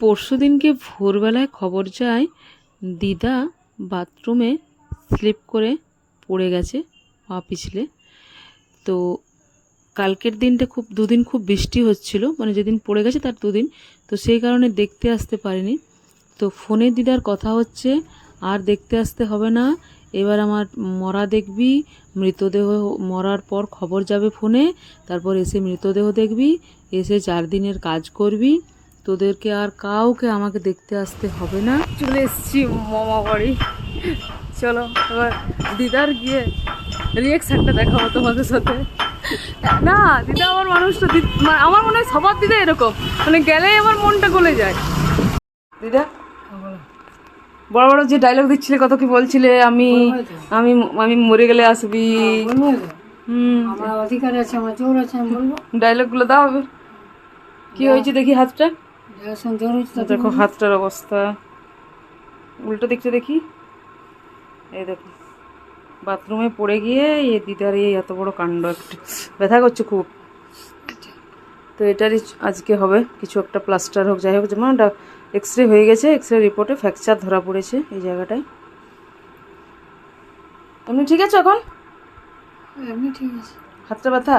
পরশু দিনকে ভোরবেলায় খবর যায়, দিদা বাথরুমে স্লিপ করে পড়ে গেছে পা পিছলে তো কালকের দিনটা খুব, দুদিন খুব বৃষ্টি হচ্ছিল মানে যেদিন পড়ে গেছে তার দুদিন, তো সেই কারণে দেখতে আসতে পারিনি। তো ফোনে দিদার কথা হচ্ছে, আর দেখতে আসতে হবে না, এবার আমার মরা দেখবি, মৃতদেহ মরার পর খবর যাবে ফোনে, তারপর এসে মৃতদেহ দেখবি, এসে চার দিনের কাজ করবি তোদেরকে আর কাউকে আমাকে দেখতে আসতে হবে না। চলে এসছি মামা বাড়ি। চলো এবার দিদার গিয়ে রিয়েকশনটা দেখাবো তোমাদের সাথে। না দিদা আমার মানুষটা আমার মনে হয় সবার দিদা এরকম। মানে গেলেই আমার মনটা গলে যায়। দিদা বড় বড় যে ডায়লগ দিচ্ছিলে কত কি বলছিলে আমি আমি আমি মরে গেলে আসবি। হুম। আমার অধিকার আছে আমার জোর আছে আমি বলব। ডায়লগগুলো দাও। কি হয়েছে দেখি হাতটা? দেখো হাতটার অবস্থা। উল্টো দিকটা দেখি। এই দেখো বাথরুমে পড়ে গিয়ে এ দিদার এই এত বড় কাণ্ড একটা। ব্যথা করছে খুব। তো এটারই আজকে হবে। কিছু একটা প্লাস্টার হোক যাই হোক যেমন এক্স রে হয়ে গেছে এক্স রে রিপোর্টে ফ্র্যাকচার ধরা পড়েছে এই জায়গাটায়। এমনি ঠিক আছে এখন? এমনি ঠিক আছে। হাতটা ব্যথা?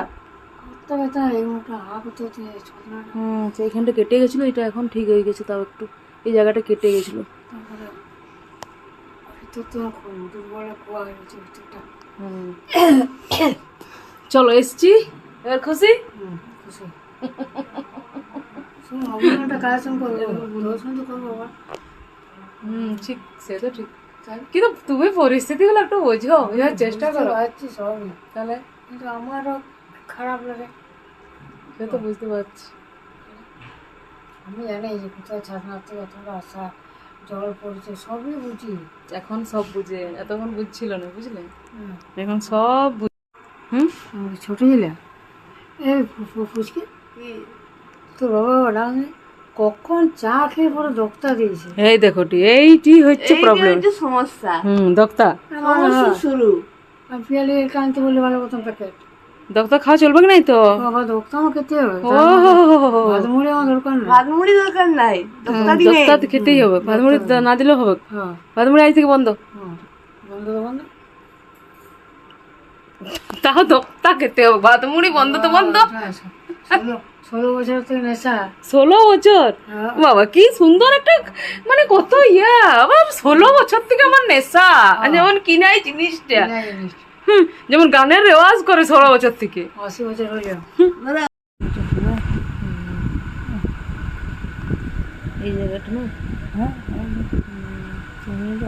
হাতটা ব্যথা এই মুখটা হাফ হতে হতে হুম এইখানটা কেটে গেছিল এটা এখন ঠিক হয়ে গেছে তাও একটু এই জায়গাটা কেটে গেছিল। তারপরে ভিতর তো খুব দুর্বল খোয়া হয়ে গেছে ভিতরটা। হুম। চলো এসছি এবার খুশি? খুশি। হুম। ঠিক সে তো ঠিক। কিন্তু তুমি পরিস্থিতিগুলো একটু বোঝো বোঝার চেষ্টা করো। তাহলে? কিন্তু আমারও খারাপ লাগে। সে তো বুঝতে পারছি। আমি জানি যে কোথায় ছাড়না থেকে এতটা আসা জল পড়ছে সবই বুঝি। এখন সব বুঝে এতক্ষণ বুঝছিল না বুঝলে? এখন সব বুঝ- হুম? ছোট ছিলাম? এ ফু- ফু- ফুচকে? তো বাবা কখন চা খেয়ে পরে দক্তা দিয়েছে? এই দেখো টি এইটি হচ্ছে প্রবলেম সমস্যা। হুম দক্তা। সমস্যা শুরু। আমি পিয়ালি কানতে বললে ভালো প্রথম প্যাকেট। দক্তা খাওয়া চলবে কি নাই তো? বাবা দক্তা আমার খেতে হবে ও ভাতমুড়ি আমার দরকার নেই। ভাত মুড়ি দরকার নাই দোক্তা তো খেতেই হবে। ভাতমুড়ি না দিলেও হবে। হ্যাঁ। ভাতমুড়ি আজ থেকে বন্ধ। হ্যাঁ বন্ধ বন্ধ। তাও দক্তা খেতে হবে। ভাতমুড়ি বন্ধ তো বন্ধ। হ্যাঁ, ষোলো ষোলো বছর থেকে নেশা। ষোলো বছর? হ্যাঁ। বাবা কি সুন্দর একটা মানে কত ইয়া। আবার ষোলো বছর থেকে আমার নেশা। আর যেমন কিনাই জিনিসটা। যেমন গানের রেওয়াজ করে ষোলো বছর থেকে। আশি বছর হয়ে এই জায়গাটা না? হ্যাঁ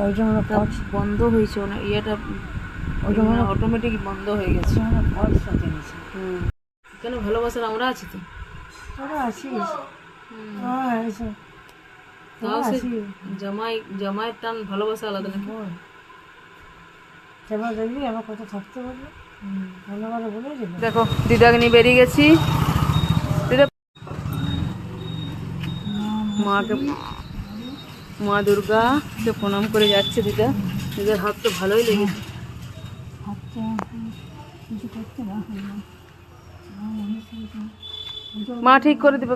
ওই জন্য বন্ধ হয়েছে না ইয়েটা অটোমেটিক বন্ধ হয়ে গেছে। হুম। কেন ভালোবাসার আমরা আছি তো? হ্যাঁ সে জামাই জামাইয়ের টান ভালোবাসা আলাদা নাকি? সেবার দেখবি আমার কত থাকতে ধন্যবাদ বলে দেখো দিদাকে নিয়ে বেরিয়ে গেছি। দিদা মাকে মা দুর্গাকে প্রণাম করে যাচ্ছে দিদা। দিদার হাত তো ভালোই লেগেছে। মা ঠিক করে দেবে।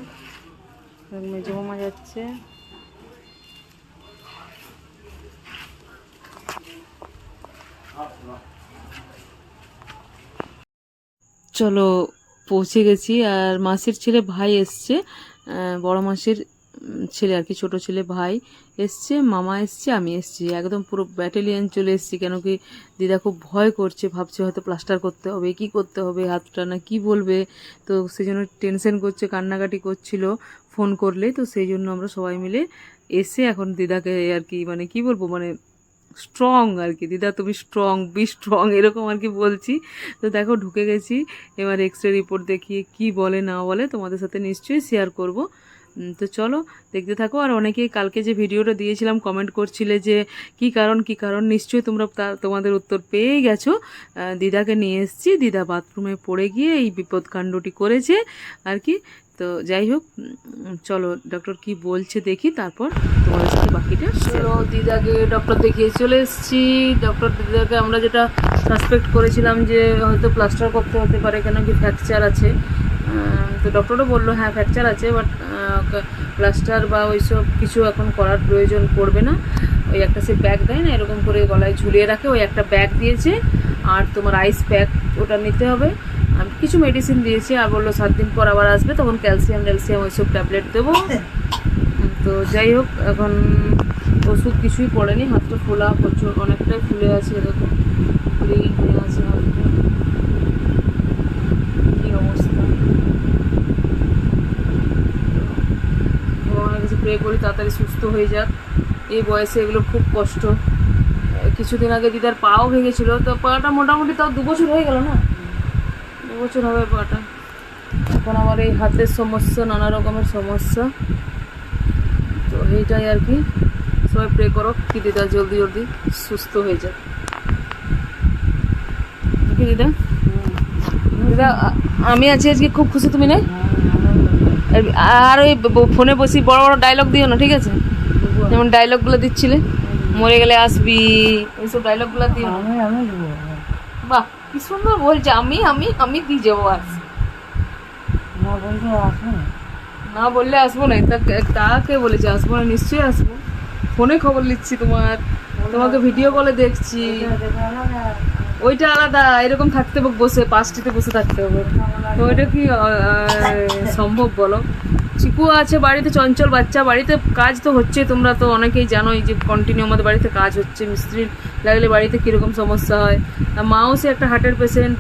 মেজো মামা যাচ্ছে। চলো পৌঁছে গেছি, আর মাসির ছেলে ভাই এসছে। বড় মাসির ছেলে আর কি, ছোট ছেলে ভাই এসছে, মামা এসছে, আমি এসছি। একদম পুরো ব্যাটালিয়ান চলে এসছি, কেন কি দিদা খুব ভয় করছে, ভাবছে হয়তো প্লাস্টার করতে হবে, কি করতে হবে, হাতটা না কি বলবে? তো সেই জন্য টেনশন করছে, কান্নাকাটি করছিল ফোন করলে। তো সেই জন্য আমরা সবাই মিলে এসে এখন দিদাকে আর কি মানে কি বলব মানে স্ট্রং আর কি। দিদা, তুমি স্ট্রং বি স্ট্রং এরকম আর কি বলছি। তো দেখো, ঢুকে গেছি। এবার এক্স রে রিপোর্ট দেখিয়ে কি বলে, না বলে তোমাদের সাথে নিশ্চয়ই শেয়ার করব। তো চলো, দেখতে থাকো। আর অনেকেই কালকে যে ভিডিওটা দিয়েছিলাম কমেন্ট করছিলে যে, কি কারণ কি কারণ? নিশ্চয়ই তোমরা তোমাদের উত্তর পেয়েই গেছো। দিদাকে নিয়ে এসেছি। দিদা বাথরুমে পড়ে গিয়ে এই বিপদকাণ্ডটি করেছে। আর কি তো যাই হোক চলো ডক্টর কি বলছে দেখি তারপর তোমাদের সাথে বাকিটা চলো দিদাকে ডক্টর দেখিয়ে চলে এসেছি। ডক্টর দিদাকে আমরা যেটা সাসপেক্ট করেছিলাম যে হয়তো প্লাস্টার করতে হতে পারে কেন কি ফ্র্যাকচার আছে। তো ডক্টরও বলল হ্যাঁ ফ্র্যাকচার আছে বাট প্লাস্টার বা ওইসব কিছু এখন করার প্রয়োজন পড়বে না। ওই একটা সে ব্যাগ দেয় না এরকম করে গলায় ঝুলিয়ে রাখে ওই একটা ব্যাগ দিয়েছে আর তোমার আইস প্যাক ওটা নিতে হবে। আর কিছু মেডিসিন দিয়েছি, আর বলল সাত দিন পর আবার আসবে, তখন ক্যালসিয়াম ট্যালসিয়াম ওইসব ট্যাবলেট দেবো। তো যাই হোক, এখন ওষুধ কিছুই পড়েনি, হাতটা ফোলা প্রচুর, অনেকটাই ফুলে আছে এরকম। আছে কি অবস্থা? করি, তাড়াতাড়ি সুস্থ হয়ে যাক। এই বয়সে এগুলো খুব কষ্ট। কিছুদিন আগে দিদার পাও ভেঙেছিল, তো পাটা মোটামুটি তাও দু বছর হয়ে গেল না? বছর হবে পাটা এখন আমার এই হাতের সমস্যা নানা রকমের সমস্যা। তো এইটাই আর কি। সবাই প্রে করো কি দিদা জলদি জলদি সুস্থ হয়ে যাক। কি দিদা? দিদা আমি আছি আজকে খুব খুশি তুমি না? আর- ওই ফোনে বসি বড় বড় ডায়লগ দিও না ঠিক আছে? যেমন ডায়লগগুলো দিচ্ছিলে মরে গেলে আসবি এইসব ডায়লগগুলো দিও না। বাহ! কি সুন্দর বলছে আমি আমি আমি দিয়ে যাব আজ না বলতে আসবে না। না বললে আসব না তা তাকে বলেছে? আসব না নিশ্চয়ই আসব। ফোনে খবর নিচ্ছি তোমার। তোমাকে ভিডিও কলে দেখছি। ওইটা আলাদা এরকম থাকতে হবে বসে পাঁচটিতে বসে থাকতে হবে। তো ওইটা কি সম্ভব বলো? চিকু আছে বাড়িতে, চঞ্চল বাচ্চা, বাড়িতে কাজ তো হচ্ছে, তোমরা তো অনেকেই জানোই যে কন্টিনিউ আমাদের বাড়িতে কাজ হচ্ছে মিস্ত্রি লাগলে বাড়িতে কীরকম সমস্যা হয়। মাও সে একটা হার্টের পেশেন্ট